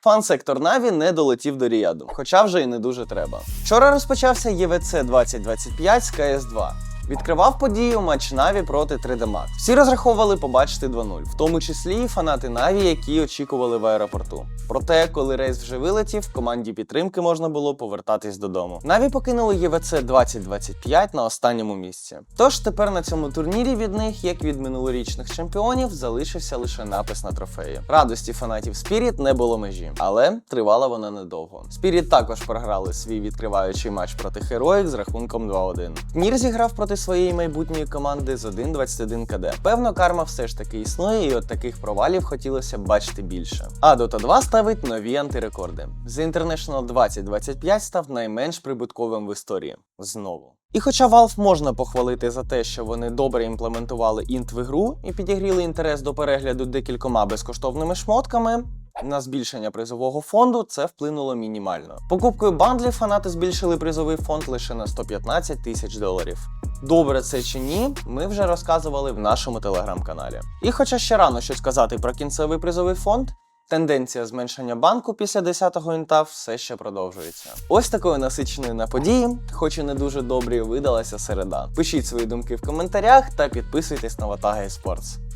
Фан-сектор Наві не долетів до Ріяду, хоча вже й не дуже треба. Вчора розпочався ЄВЦ 2025 з КС2. Відкривав подію матч Наві проти 3D Max. Всі розраховували побачити 2-0, в тому числі і фанати Наві, які очікували в аеропорту. Проте, коли рейс вже вилетів, команді підтримки можна було повертатись додому. Наві покинули ЄВЦ 2025 на останньому місці. Тож тепер на цьому турнірі від них, як від минулорічних чемпіонів, залишився лише напис на трофеї. Радості фанатів Spirit не було межі, але тривала вона недовго. Spirit також програли свій відкриваючий матч проти Heroic з рахунком 2-1. Нір зіграв проти своєї майбутньої команди з 1-21 КД. Певно, карма все ж таки існує, і от таких провалів хотілося б бачити більше. А Dota 2 ставить нові антирекорди. The International 2025 став найменш прибутковим в історії. Знову. І хоча Valve можна похвалити за те, що вони добре імплементували інт в ігру і підігріли інтерес до перегляду декількома безкоштовними шмотками, на збільшення призового фонду це вплинуло мінімально. Покупкою бандлів фанати збільшили призовий фонд лише на 115 тисяч доларів. Добре це чи ні, ми вже розказували в нашому телеграм-каналі. І хоча ще рано щось казати про кінцевий призовий фонд, Тенденція зменшення банку після 10-го інта все ще продовжується. Ось такою насиченою на події, хоч і не дуже добрі, видалася середа. Пишіть свої думки в коментарях та підписуйтесь на Ватага Esports.